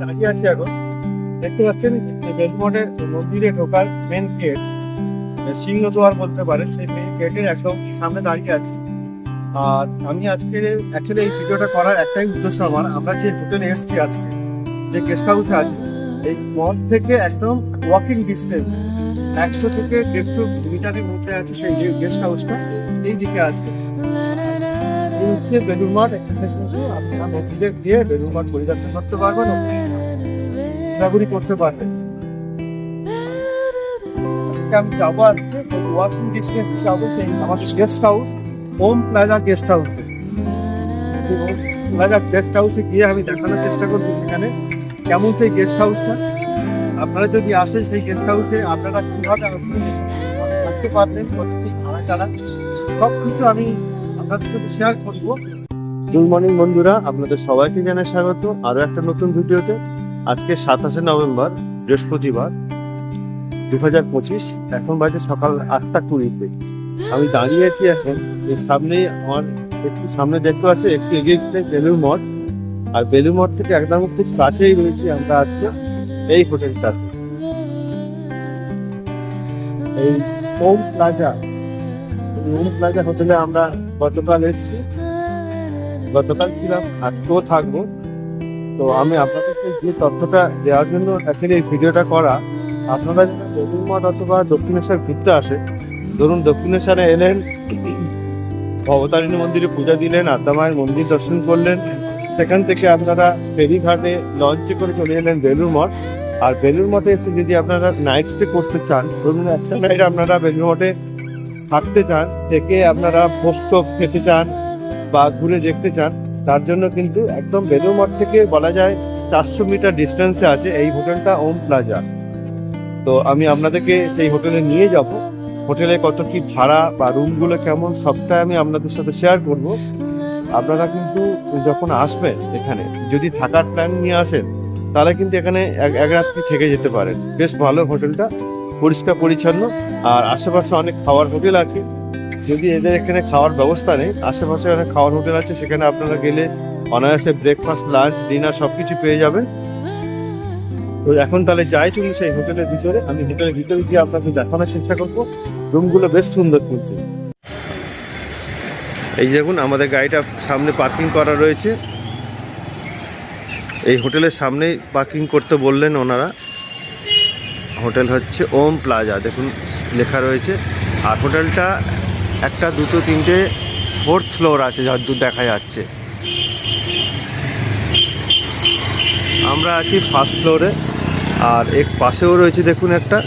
দাঁড়িয়ে আছি এখন। দেখতে পাচ্ছেন বেলমঠের মন্দিরে ঢোকার মেন গেট সিংহদ্বার বলতে পারেন, সেই মেন গেটের একদম সামনে দাঁড়িয়ে আছি। আর আমি আজকে অ্যাকচুয়ালি এই ভিডিওটা করার একটাই উদ্দেশ্য আমার। আমরা যে হোটেলে এসেছি আজকে, যে গেস্ট হাউসে আছি, এই মল থেকে একদম ওয়াকিং ডিস্টেন্স একশো থেকে দেড়শো মিটারের মধ্যে আছে সেই গেস্ট হাউসটা এই দিকে আছে। এই হচ্ছে বেলুর মাঠ এক্সপ্রেশন আপনারা নদীতে গিয়ে বেলুর পরিদর্শন করতে পারবেন ঘোরাঘুরি করতে পারবেন আমি যাব আজকে ওয়াকিং ডিস্টেন্স যাব, সেই আমাদের guest house Om plaza guest হাউসে প্লাজা গেস্ট হাউসে গিয়ে আমি দেখানোর চেষ্টা করছি সেখানে, কেমন সেই গেস্ট হাউসটা আপনারা যদি আসেন সেই গেস্ট হাউসে আপনারা কীভাবে থাকতে পারবেন প্রতিটি ভাড়া টাড়া সব কিছু আমি আপনাদের সাথে শেয়ার করব। গুড মর্নিং বন্ধুরা, আপনাদের সবাইকে জানাই স্বাগত। আরও একটা নতুন ভিডিওতে। আজকে সাতাশে নভেম্বর, বৃহস্পতিবার দু হাজার পঁচিশ। এখন বাজে সকাল আটটা কুড়িতে। আমি দাঁড়িয়ে আছি এখন, এর সামনেই আমার একটু সামনে দেখতে পাচ্ছি, একটু এগিয়ে গেলে বেলুর মঠ। আর বেলুর মঠ থেকে একদম খুব কাছেই রয়েছে আমরা আজকে এই হোটেলটাতে এই ওম প্লাজা। ওম প্লাজা হোটেলে আমরা গতকাল এসেছি। গতকাল ছিলাম, আজকেও থাকব। তো আমি আপনাদেরকে যে তথ্যটা দেওয়ার জন্য অ্যাকচুয়ালি এই ভিডিওটা করা, আপনারা যদি বেলুর মঠ অথবা দক্ষিণেশ্বর ঘুরতে আসে, ধরুন দক্ষিণেশ্বরে এলেন, ভবতারিণী মন্দিরে পূজা দিলেন, আদ্যা মায়ের মন্দির দর্শন করলেন, সেখান থেকে আপনারা ফেরিঘাটে লঞ্চে করে চলে এলেন বেলুর মঠ। আর বেলুর মঠে এসে যদি আপনারা নাইট স্টে করতে চান, ধরুন একটা নাইট আপনারা বেলুর মঠে থাকতে চান, থেকে আপনারা ভোগ খেতে চান বা ঘুরে দেখতে চান, তার জন্য কিন্তু একদম বেলুর মঠ থেকে বলা যায় চারশো মিটার ডিস্টেন্সে আছে এই হোটেলটা ওম প্লাজা। তো আমি আপনাদেরকে সেই হোটেলে নিয়ে যাব। হোটেলে কত কি ভাড়া বা রুমগুলো কেমন সবটাই আমি আপনাদের সাথে শেয়ার করব। আপনারা কিন্তু যখন আসবেন এখানে, যদি থাকার প্ল্যান নিয়ে আসেন, তাহলে কিন্তু এখানে এক এক রাত্রি থেকে যেতে পারেন। বেশ ভালো হোটেলটা, পরিষ্কার পরিচ্ছন্ন, আর আশেপাশে অনেক খাওয়ার হোটেল আছে। যদি এদের এখানে খাওয়ার ব্যবস্থা নেই, আশেপাশে অনেক খাওয়ার হোটেল আছে, সেখানে আপনারা গেলে অনায়াসে ব্রেকফাস্ট লাঞ্চ ডিনার সব কিছু পেয়ে যাবেন। তো এখন তাহলে যাই চলুন সেই হোটেলের ভিতরে। আমি হোটেলের ভিতরে গিয়ে আপনাকে দেখানোর চেষ্টা করব। রুমগুলো বেশ সুন্দর কিন্তু। এই দেখুন, আমাদের গাড়িটা সামনে পার্কিং করা রয়েছে। এই হোটেলের সামনেই পার্কিং করতে বললেন ওনারা। হোটেল হচ্ছে ওম প্লাজা, দেখুন, লেখা রয়েছে। আর হোটেলটা একটা, দুটো, তিনটে ফোর্থ ফ্লোর আছে যতদূর দেখা যাচ্ছে। আমরা আছি ফার্স্ট ফ্লোরে আর এক পাশেও রয়েছে দেখুন একটা,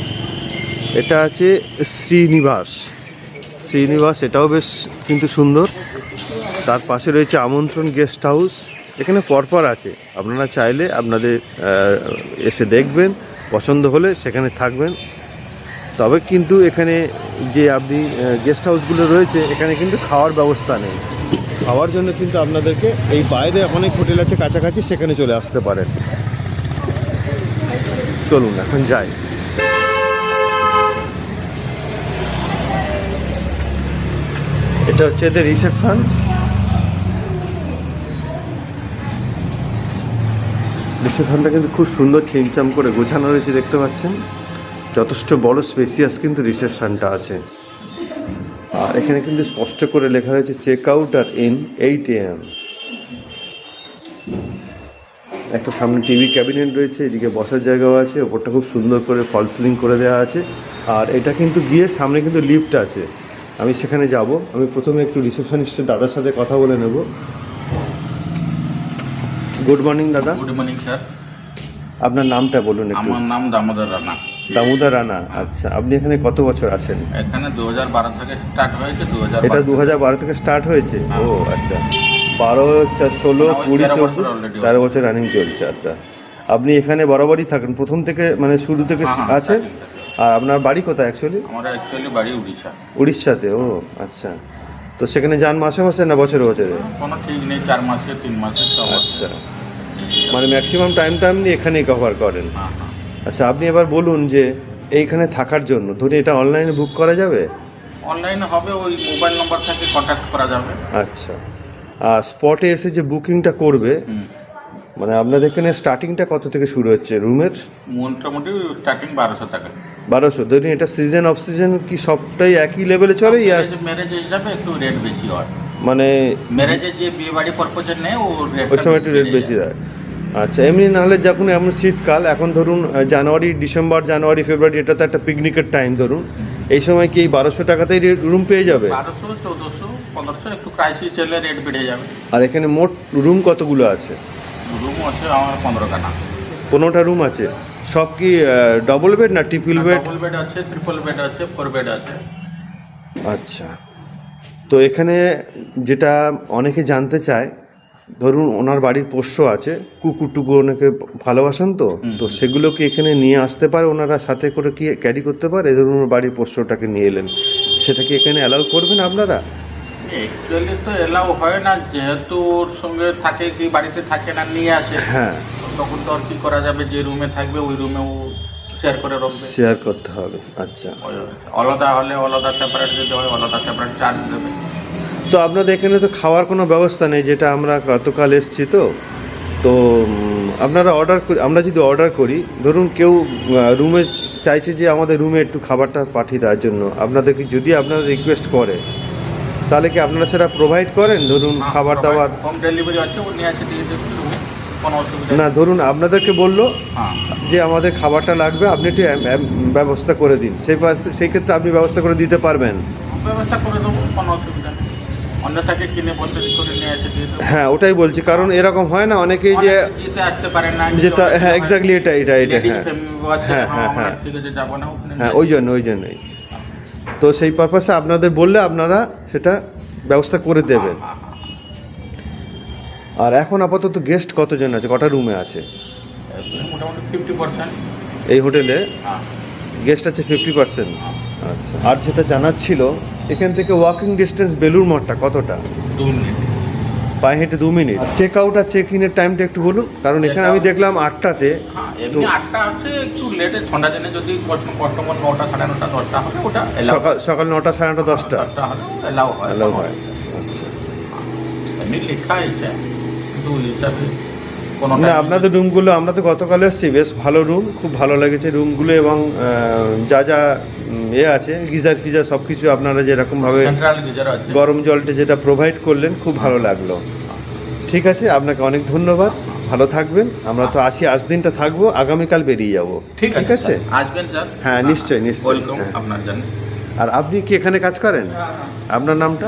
এটা আছে শ্রীনিবাস। শ্রীনিবাস, এটাও বেশ কিন্তু সুন্দর। তার পাশে রয়েছে আমন্ত্রণ গেস্ট হাউস এখানে পরপর আছে। আপনারা চাইলে আপনাদের এসে দেখবেন, পছন্দ হলে সেখানে থাকবেন। তবে কিন্তু এখানে যে আপনি গেস্ট হাউসগুলো রয়েছে, এখানে কিন্তু খাওয়ার ব্যবস্থা নেই। খাওয়ার জন্য কিন্তু আপনাদেরকে এই বাইরে অনেক হোটেল আছে, কাছাকাছি সেখানে চলে আসতে পারেন। চলুন, এখন যাই। এটা হচ্ছে এদের রিসেপশন রিসেপশনটা কিন্তু খুব সুন্দর ছিমচাম করে গোছানো রয়েছে, দেখতে পাচ্ছেন। যথেষ্ট বড় স্পেসিয়াস কিন্তু রিসেপশনটা আছে। আর এখানে কিন্তু স্পষ্ট করে লেখা রয়েছে চেক আউট আর ইন এইট এম একটা সামনে টিভি ক্যাবিনেট রয়েছে এদিকে বসার জায়গাও আছে ওপরটা খুব সুন্দর করে ফল সিলিং করে দেওয়া আছে। আর এটা কিন্তু গিয়ে সামনে কিন্তু লিফট আছে। আমি সেখানে যাব আমি প্রথমে একটু রিসেপশনিস্টের দাদার সাথে কথা বলে নেব। গুড মর্নিং দাদা। গুড মর্নিং স্যার আপনার নামটা বলুন আমার নাম দামোদর রানা। দামোদর রানা আচ্ছা আপনি এখানে কত বছর আছেন? এখানে দু হাজার বারো থেকে স্টার্ট হয়েছে দু হাজার এটা দু হাজার বারো থেকে স্টার্ট হয়েছে? ও আচ্ছা। বারো ষোলো কুড়ি চোদ্দ বছর তেরো বছর রানিং চলছে আচ্ছা। আপনি এখানে বরাবরই থাকেন? প্রথম থেকে মানে শুরু থেকে হ্যাঁ, আছেন? আর আপনার বাড়ি কোথায় অ্যাকচুয়ালি আমার অ্যাকচুয়ালি বাড়ি উড়িষ্যা। উড়িষ্যাতে ও আচ্ছা। তো সেখানে যান মাসে মাসে না বছরে বছরে? কোনো ঠিক নেই চার মাসে তিন মাসে আচ্ছা। মানে ম্যাক্সিমাম টাইম টাইম নিয়ে এখানেই কভার করেন। হ্যাঁ হ্যাঁ। আচ্ছা আপনি এবার বলুন যে এইখানে থাকার জন্য ধরুন এটা অনলাইনে বুক করা যাবে? অনলাইনে হবে ওই মোবাইল নম্বর থেকে কন্ট্যাক্ট করা যাবে। আচ্ছা। আর স্পটে এসে যে বুকিংটা করবে মানে আপনাদের এখানে স্টার্টিংটা কত থেকে শুরু হচ্ছে রুমের? মোটামুটি স্টার্টিং বারোশো টাকা। বারোশো। ধরুন এটা সিজন অফ সিজন কি সবটাই একই লেভেলে চলে? ইয়া ম্যারেজ হিসাবে একটু রেট বেশি হয়। মানে ম্যারেজে যে বিয়ে বাড়ি পারপোজে নেই ও রেট ওই সময় একটু রেট বেশি দেয় আচ্ছা এমনি নাহলে যখন এমন শীতকাল এখন ধরুন জানুয়ারি ডিসেম্বর জানুয়ারি ফেব্রুয়ারি এটা তো একটা পিকনিকের টাইম ধরুন। এই সময় কি বারোশো টাকাতেই রুম পেয়ে যাবে? বারোশো চৌদ্দশো পনেরোশো একটু ক্রাইসিস চলে রেট বেড়ে যাবে। আর এখানে মোট রুম কতগুলো আছে? রুম আছে আমার পনেরোটা রুম আছে। সব কি ডবল বেড না ট্রিপল বেড ডবল বেড আছে ট্রিপল বেড আছে ফোর বেড আছে। আচ্ছা। তো এখানে যেটা অনেকে জানতে চায় ধরুন ওনার বাড়ির পোষ্য আছে কুকুর টুকুর ওনাকে ভালোবাসেন তো তো সেগুলো কি এখানে নিয়ে আসতে পারে ওনারা সাথে করে কি ক্যারি করতে পারে? ধরুন ওনার বাড়ির পোষ্যটাকে নিয়ে এলেন সেটা কি এখানে অ্যালাউ করবেন আপনারা? অ্যাকচুয়ালি তো এলাও হয় না যেহেতু ওর সঙ্গে থাকে কি বাড়িতে থাকে না নিয়ে আসে হ্যাঁ। তখন তো আর কি করা যাবে যে রুমে থাকবে ওই রুমে ও শেয়ার করে রাখবে। শেয়ার করতে হবে আচ্ছা। আলাদা হলে আলাদা সেপারেট যদি হয় আলাদা সেপারেট চার্জ দেবে। তো আপনাদের এখানে তো খাওয়ার কোনো ব্যবস্থা নেই যেটা আমরা গতকাল এসছি তো। তো আপনারা অর্ডার করি আমরা যদি অর্ডার করি ধরুন কেউ রুমে চাইছে যে আমাদের রুমে একটু খাবারটা পাঠিয়ে দেওয়ার জন্য আপনাদেরকে যদি আপনারা রিকোয়েস্ট করে তাহলে কি আপনারা সেটা প্রোভাইড করেন? ধরুন খাবার দাবার? হোম ডেলিভারি আছে না ধরুন আপনাদেরকে বলল হ্যাঁ। যে আমাদের খাবারটা লাগবে আপনি একটু ব্যবস্থা করে দিন। সেই সেই ক্ষেত্রে আপনি ব্যবস্থা করে দিতে পারবেন। ব্যবস্থা করে দেবো কোনো অসুবিধা নেই। কিনে করে নিয়ে হ্যাঁ ওটাই বলছি কারণ এরকম হয় না অনেকেই যে অনেকে যেতে আসতে পারে না যেটা হ্যাঁ এক্স্যাক্টলি এটা এটা এটা হ্যাঁ। হ্যাঁ, হ্যাঁ, হ্যাঁ। ওখানে হ্যাঁ ওই জন্য ওই জন্যই। তো সেই পারপাসে আপনাদের বললে আপনারা সেটা ব্যবস্থা করে দেবেন। হ্যাঁ, হ্যাঁ, আর এখন আপাতত গেস্ট কতজন আছে? কটা রুমে আছে? হ্যাঁ। এই হোটেলে? হ্যাঁ। গেস্ট আছে ফিফটি পার্সেন্ট আচ্ছা আর যেটা জানার ছিল এখান থেকে ওয়াকিং ডিস্টেন্স বেলুর মঠটা কতটা? দু মিনিট। পায়ে হেঁটে দু মিনিট। চেক আউট আর চেক ইনের টাইমটা একটু বলুন কারণ এখানে আমি দেখলাম আটটাতে। হ্যাঁ আটটা আছে একটু লেটে ঠান্ডা দিনে যদি কাস্টমার নটা সাড়ে নটা দশটা হবে ওটা সকাল সকাল নটা সাড়ে নটা দশটা। এলাও হয়। অ্যালাউ হয়। এমনি লেখা আছে। কিন্তু হিসাবে কোনো না আপনাদের রুমগুলো আমরা তো গতকাল এসেছি বেশ ভালো রুম খুব ভালো লেগেছে রুমগুলো এবং যা যা এ আছে গিজার ফিজার সব কিছু আপনারা যেরকমভাবে সেন্ট্রাল গিজার আছে। গরম জলটা যেটা প্রোভাইড করলেন খুব ভালো লাগল। ঠিক আছে আপনাকে অনেক ধন্যবাদ ভালো থাকবেন আমরা তো আছি আজ দিনটা থাকব আগামীকাল বেরিয়ে যাব। ঠিক আছে আছে? আসবেন স্যার। হ্যাঁ, নিশ্চয়ই, নিশ্চয়ই। হ্যাঁ। আপনার জন্য। আর আপনি কি এখানে কাজ করেন? আপনার নামটা?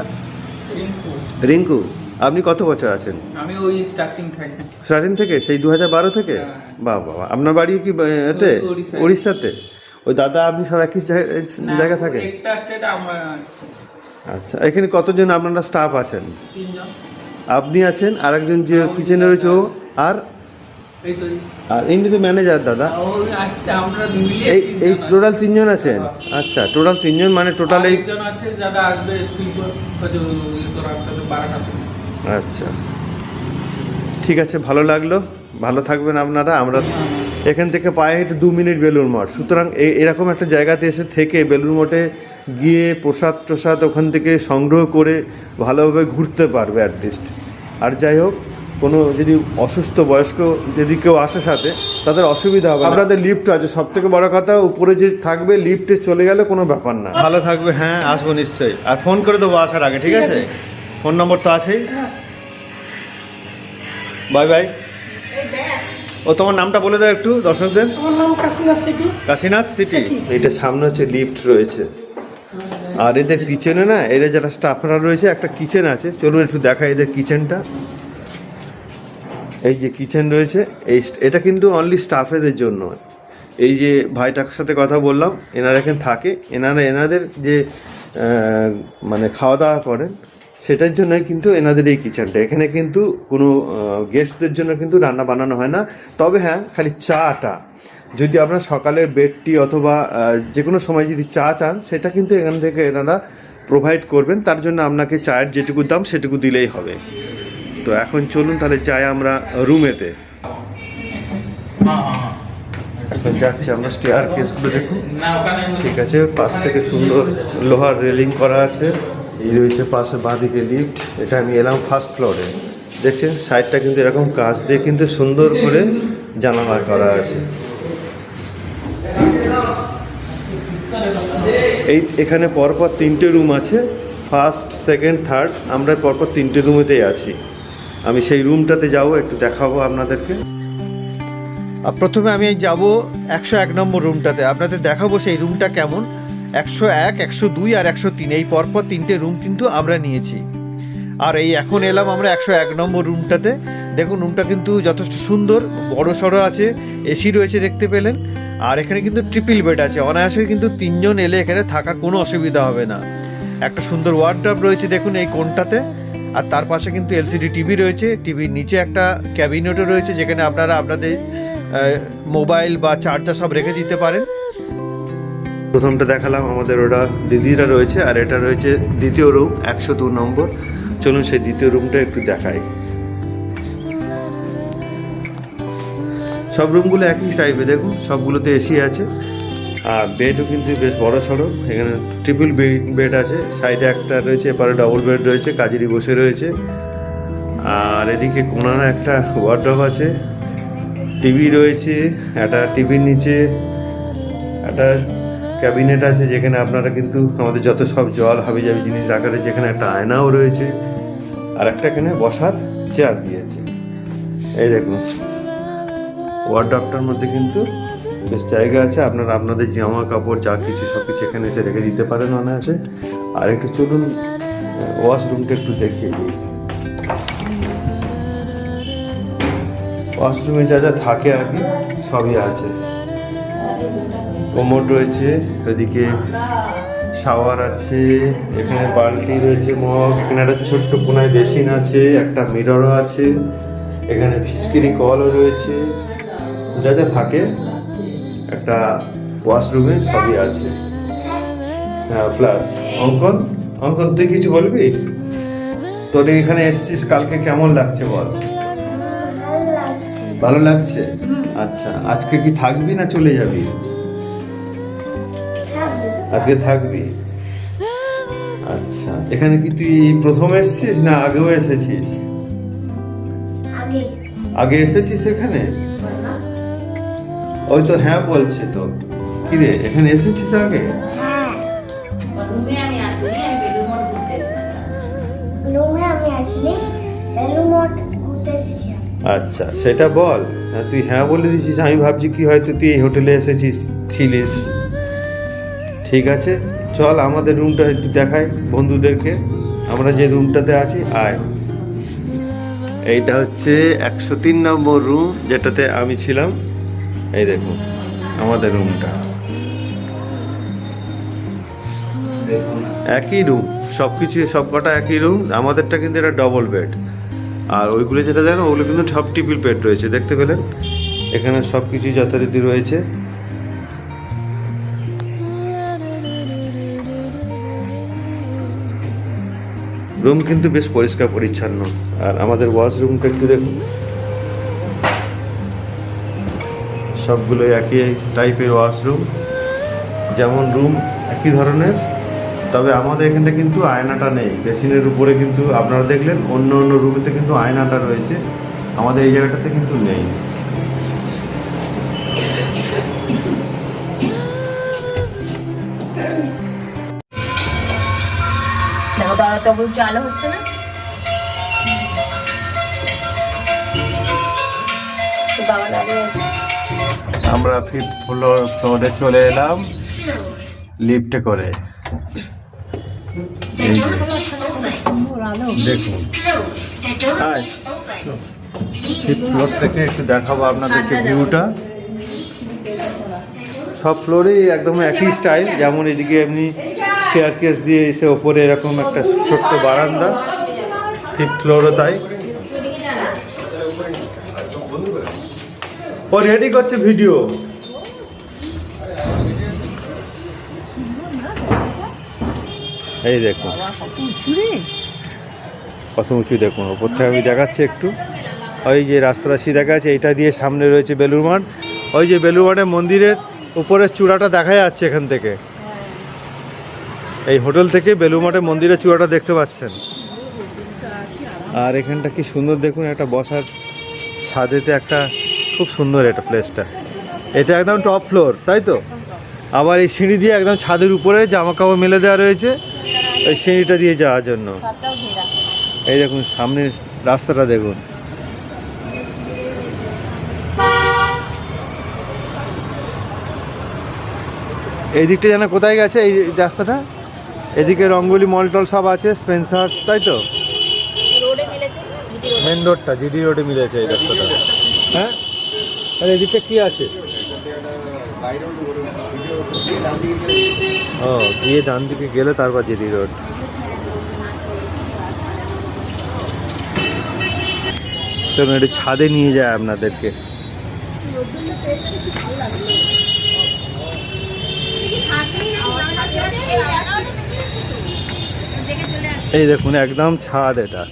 রিঙ্কু। রিঙ্কু। আপনি কত বছর আছেন? আমি ওই স্টার্টিং থাকি। স্টার্টিং থেকে? সেই দু হাজার বারো থেকে? হ্যাঁ। বাহ বাবা আপনার বাড়ি কি এতে। উড়িষ্যাতে ওই দাদা আপনি সব একই জায়গা থাকে? আচ্ছা এখানে কতজন আপনারা স্টাফ আছেন? তিনজন। আপনি আছেন আর একজন যে কিচেনে রয়েছে আর আর? ইনি তো। ম্যানেজার দাদা? মিলিয়ে এই এই টোটাল তিনজন আছেন? আচ্ছা টোটাল তিনজন মানে। টোটাল এই যারা আসবে আচ্ছা। ঠিক আছে ভালো লাগল। ভালো থাকবেন আপনারা আমরা এখান থেকে পায়ে হেঁটে দু মিনিট বেলুর মঠ। সুতরাং এরকম একটা জায়গাতে এসে থেকে বেলুর মঠে গিয়ে প্রসাদ প্রসাদ ওখান থেকে সংগ্রহ করে ভালোভাবে ঘুরতে পারবে অ্যাটলিস্ট আর যাই হোক কোনো যদি অসুস্থ বয়স্ক যদি কেউ আসে সাথে তাদের অসুবিধা হবে আপনাদের লিফট আছে সব থেকে বড় কথা উপরে যে থাকবে লিফটে চলে গেলে কোনো ব্যাপার না। ভালো থাকবে হ্যাঁ আসব নিশ্চয়ই। আর ফোন করে দেবো আসার আগে ঠিক আছে। ফোন নম্বর তো আছেই। Bye bye. ও তোমার নামটা বলে দাও একটু দর্শকদের। আমার নাম কাশীনাথ সেটি। কাশীনাথ সিটি। সিটি। এটা সামনে হচ্ছে লিফট রয়েছে। আর এদের কিচেনে না এদের যারা স্টাফরা রয়েছে একটা কিচেন আছে। চলুন একটু দেখা এদের কিচেনটা। এই যে কিচেন রয়েছে এই এটা কিন্তু অনলি স্টাফেদের জন্য। এই যে ভাইটার সাথে কথা বললাম এনারা এখানে থাকে। এনারা এনাদের যে মানে খাওয়া দাওয়া করেন সেটার জন্যই কিন্তু এনাদের এই কিচেনটা। এখানে কিন্তু কোনো গেস্টদের জন্য কিন্তু রান্না বানানো হয় না। তবে হ্যাঁ খালি চাটা। যদি আপনার সকালের বেড টি অথবা যে কোনো সময় যদি চা চান সেটা কিন্তু এখান থেকে এনারা প্রোভাইড করবেন। তার জন্য আপনাকে চায়ের যেটুকু দাম সেটুকু দিলেই হবে। তো এখন চলুন তাহলে যাই আমরা রুমেতে। এখন যাচ্ছি আমরা স্টেয়ার কেসগুলো দেখুন। ঠিক আছে পাশ থেকে সুন্দর লোহার রেলিং করা আছে। এই রয়েছে পাশে বাঁদিকে লিফট এটা আমি এলাম ফার্স্ট ফ্লোরে দেখছেন সাইডটা কিন্তু এরকম কাঁচ দিয়ে কিন্তু সুন্দর করে জানালা করা আছে। এই, এখানে পরপর তিনটে রুম আছে ফার্স্ট সেকেন্ড থার্ড আমরা পরপর তিনটে রুমেতেই আছি। আমি সেই রুমটাতে যাব, একটু দেখাবো আপনাদেরকে। প্রথমে আমি যাব একশো এক নম্বর রুমটাতে আপনাদের দেখাবো সেই রুমটা কেমন। একশো এক, একশো দুই আর একশো তিন, এই পরপর তিনটে রুম কিন্তু আমরা নিয়েছি। আর এই এখন এলাম আমরা একশো এক নম্বর রুমটাতে দেখুন রুমটা কিন্তু যথেষ্ট সুন্দর, বড় সড়ো আছে এসি রয়েছে দেখতে পেলেন। আর এখানে কিন্তু ট্রিপল বেড আছে, অনায়াসে কিন্তু তিনজন এলে এখানে থাকার কোনো অসুবিধা হবে না। একটা সুন্দর ওয়ার্ড্রপ রয়েছে দেখুন এই কোনটাতে আর তার পাশে কিন্তু এলসিডি টিভি রয়েছে টিভির নিচে একটা ক্যাবিনেটও রয়েছে, যেখানে আপনারা আপনাদের মোবাইল বা চার্জার সব রেখে দিতে পারেন। প্রথমটা দেখালাম আমাদের ওটা দিদিরা রয়েছে, আর এটা রয়েছে দ্বিতীয় রুম একশো দু নম্বর। চলুন সেই দ্বিতীয় রুমটা একটু দেখাই। সব রুমগুলো একই টাইপে দেখুন, সবগুলোতে এসি আছে। আর বেডও কিন্তু বেশ বড় সড়ো এখানে ট্রিপল বেড আছে। সাইডে একটা রয়েছে, এপারে ডবল বেড রয়েছে, কাজেরই বসে রয়েছে। আর এদিকে কোনার একটা ওয়ার্ড্রপ আছে। টিভি রয়েছে, একটা টিভির নিচে, একটা ক্যাবিনেট আছে যেখানে আপনারা কিন্তু আমাদের যত সব জল হাবি জাবি জিনিস রাখার যেখানে একটা আয়নাও রয়েছে আর একটা এখানে বসার চেয়ার দিয়েছে। এই দেখুন ওয়ার্ড্রপটার মধ্যে কিন্তু বেশ জায়গা আছে। আপনারা আপনাদের জামা কাপড়, যা কিছু সব কিছু এখানে এসে রেখে দিতে পারেন অনায়াসে। আর একটু চলুন ওয়াশরুমটা একটু দেখিয়ে দিই। ওয়াশরুমে যা যা থাকে আর কি, সবই আছে। কোমর রয়েছে এদিকে শাওয়ার আছে এখানে বালতি রয়েছে মগ এখানে একটা ছোট্ট কোনায় বেসিন আছে একটা মিররও আছে এখানে ফিচকিরি কলও রয়েছে। যা যা থাকে একটা ওয়াশরুমে সবই আছে। হ্যাঁ প্লাস অঙ্কন অঙ্কন তুই কিছু বলবি? তোর এখানে এসছিস কালকে কেমন লাগছে বল? ভালো লাগছে? আচ্ছা আজকে কি থাকবি না চলে যাবি? আজকে থাকবি? আচ্ছা এখানে কি তুই প্রথম এসেছিস না আগেও এসেছিস? আগে। আগে এসেছিস এখানে? ওই তো হ্যাঁ বলছে তো। কিরে এখানে এসেছিস আগে? হ্যাঁ। রুমে আমি আসিনি আমি বেলুমঠ ঘুরতে এসেছিলাম। রুমে আমি আসিনি বেলুমঠ ঘুরতে এসেছিলাম আচ্ছা সেটা বল। হ্যাঁ, তুই হ্যাঁ বলে দিছিস আমি ভাবছি কি হয়তো তুই এই হোটেলে এসেছিস ছিলিস। ঠিক আছে। চল আমাদের রুমটা একটু দেখাই বন্ধুদেরকে। আমরা যে রুমটাতে আছি, আয়। এইটা হচ্ছে একশো তিন নম্বর রুম যেটাতে আমি ছিলাম। এই দেখুন আমাদের রুমটা একই রুম সব কিছু সব কটা একই রুম আমাদেরটা কিন্তু এটা ডবল বেড আর ওইগুলো যেটা দেখেন ওগুলো কিন্তু সব টিপিল বেড রয়েছে, দেখতে পেলেন এখানে সব কিছু যথারীতি রয়েছে। রুম কিন্তু বেশ পরিষ্কার, পরিচ্ছন্ন। আর আমাদের ওয়াশরুমটা একটু দেখুন। সবগুলো একই টাইপের ওয়াশরুম। যেমন রুম একই ধরনের, তবে আমাদের এখানটা কিন্তু আয়নাটা নেই। বেসিনের উপরে কিন্তু আপনারা দেখলেন, অন্য অন্য রুমেতে কিন্তু আয়নাটা রয়েছে। আমাদের এই জায়গাটাতে কিন্তু নেই। দাঁড়াতে আলো হচ্ছে না? বাবা দাঁড়িয়ে আমরা ফিফথ ফ্লোর ফ্লোরে চলে এলাম লিফটে করে। দেখুন। ফিফথ ফ্লোর থেকে একটু দেখাবো আপনাদেরকে ভিউটা সব ফ্লোরেই একদম একই স্টাইল যেমন এদিকে এমনি স্টেয়ার কেস দিয়ে এসে ওপরে এরকম একটা ছোট্ট বারান্দা ফিফথ ফ্লোরও তাই। ও রেডি করছে ভিডিও এই দেখুন কত উঁচু দেখুন, ওপর থেকে আমি দেখাচ্ছি একটু। ওই যে রাস্তাটা সিধা গেছে এইটা দিয়ে সামনে রয়েছে বেলুর মাঠ। ওই যে বেলুর মন্দিরের উপরের চূড়াটা দেখা যাচ্ছে এখান থেকে। এই হোটেল থেকে বেলুর মাঠের মন্দিরের চূড়াটা দেখতে পাচ্ছেন। আর এখানটা কি সুন্দর দেখুন, একটা বসার ছাদেতে একটা খুব সুন্দর এটা প্লেসটা এটা একদম টপ ফ্লোর তাই তো? আবার এই সিঁড়ি দিয়ে একদম ছাদের উপরে জামা কাপড় মেলে দেওয়া রয়েছে, এই সিঁড়িটা দিয়ে যাওয়ার জন্য। এই দেখুন, সামনের রাস্তাটা দেখুন। এই দিকটা যেন কোথায় গেছে, এই রাস্তাটা? এদিকে রঙ্গলি মল টল সব আছে স্পেন্সার্স তাই তো? মেন রোডটা জিডি রোডে মিলেছে এই রাস্তাটা। হ্যাঁ? আর এদিকটা কি আছে? ও গিয়ে ডান দিকে গেলে তারপর জিডি রোড। চলুন একটু ছাদে নিয়ে যায় আপনাদেরকে। এই দেখুন, একদম ছাদ এটা।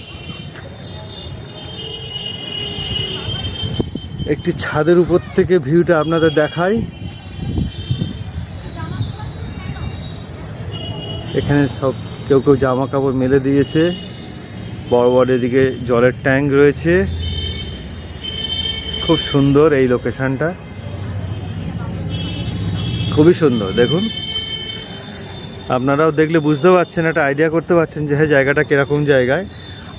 একটি ছাদের উপর থেকে ভিউটা আপনাদের দেখাই। এখানে সব কেউ কেউ জামা কাপড় মেলে দিয়েছে। বড় বড় এদিকে জলের ট্যাঙ্ক রয়েছে। খুব সুন্দর এই লোকেশানটা। খুবই সুন্দর, দেখুন। আপনারাও দেখলে বুঝতে পারছেন, একটা আইডিয়া করতে পারছেন যে হ্যাঁ জায়গাটা কীরকম জায়গায়।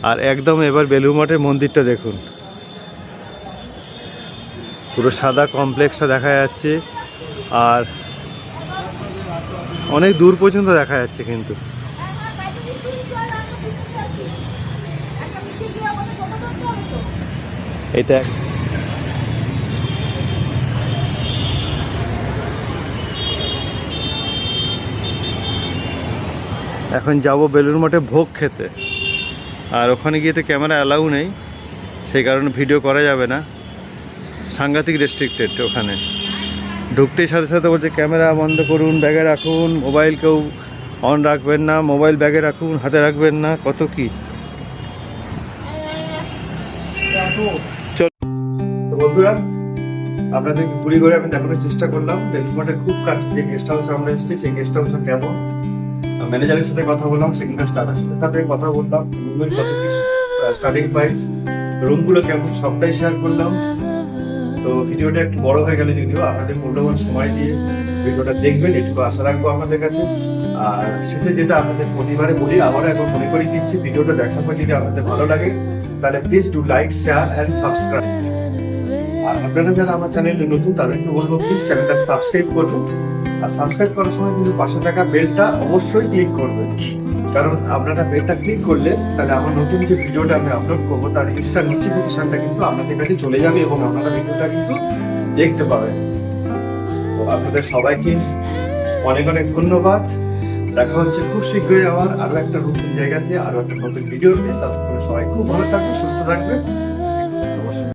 আর একদম এবার বেলুর মঠের মন্দিরটা দেখুন। পুরো সাদা কমপ্লেক্সটা দেখা যাচ্ছে, আর অনেক দূর পর্যন্ত দেখা যাচ্ছে কিন্তু। এটা এখন যাব বেলুর মঠে ভোগ খেতে। আর ওখানে গিয়ে তো ক্যামেরা অ্যালাউ নেই, সেই কারণে ভিডিও করা যাবে না। সাংঘাতিক রেস্ট্রিক্টেড ওখানে। ঢুকতেই সাথে সাথে বলছে, ক্যামেরা বন্ধ করুন, ব্যাগে রাখুন, মোবাইল কেউ অন রাখবেন না, মোবাইল ব্যাগে রাখুন, হাতে রাখবেন না, কত কি? চল। বন্ধুরা, আপনাদেরকে ঘুরি ঘুরে আমি দেখানোর চেষ্টা করলাম। বেলুমাটের খুব কাছে যে গেস্ট হাউস আমরা এসেছি, সেই গেস্ট হাউসটা কেমন? ম্যানেজারের সাথে কথা বললাম সেখানকার স্টাফের সাথে সাথে কথা বললাম, রুমের কত স্টার্টিং প্রাইস রুমগুলো কেমন সবটাই শেয়ার করলাম। তো ভিডিওটা একটু বড় হয়ে গেল যদিও, আপনাদের মূল্যবান সময় দিয়ে ভিডিওটা দেখবেন একটু আশা রাখব আপনাদের কাছে। আর শেষে যেটা আপনাদের প্রতিবারে বলি, আবারও একবার মনে করিয়ে দিচ্ছি, ভিডিওটা দেখার পর যদি আপনাদের ভালো লাগে, তাহলে please do like share and subscribe আর আপনারা যারা আমার চ্যানেলে নতুন, তাদেরকে বলব প্লিজ চ্যানেলটা সাবস্ক্রাইব করবেন আর সাবস্ক্রাইব করার সময় কিন্তু পাশে থাকা বেলটা অবশ্যই ক্লিক করবেন কারণ আপনারা বেলটা ক্লিক করলে তাহলে আমার নতুন যে ভিডিওটা আমি আপলোড করব, তার এক্সট্রা নোটিফিকেশনটা কিন্তু আপনাদের কাছে চলে যাবে এবং আপনারা ভিডিওটা কিন্তু দেখতে পাবেন। তো আপনাদের সবাইকে অনেক অনেক ধন্যবাদ। দেখা হচ্ছে খুব শীঘ্রই আবার আরও একটা নতুন জায়গাতে, আরও একটা নতুন ভিডিওতে ততক্ষণ সবাই খুব ভালো থাকবে সুস্থ থাকবে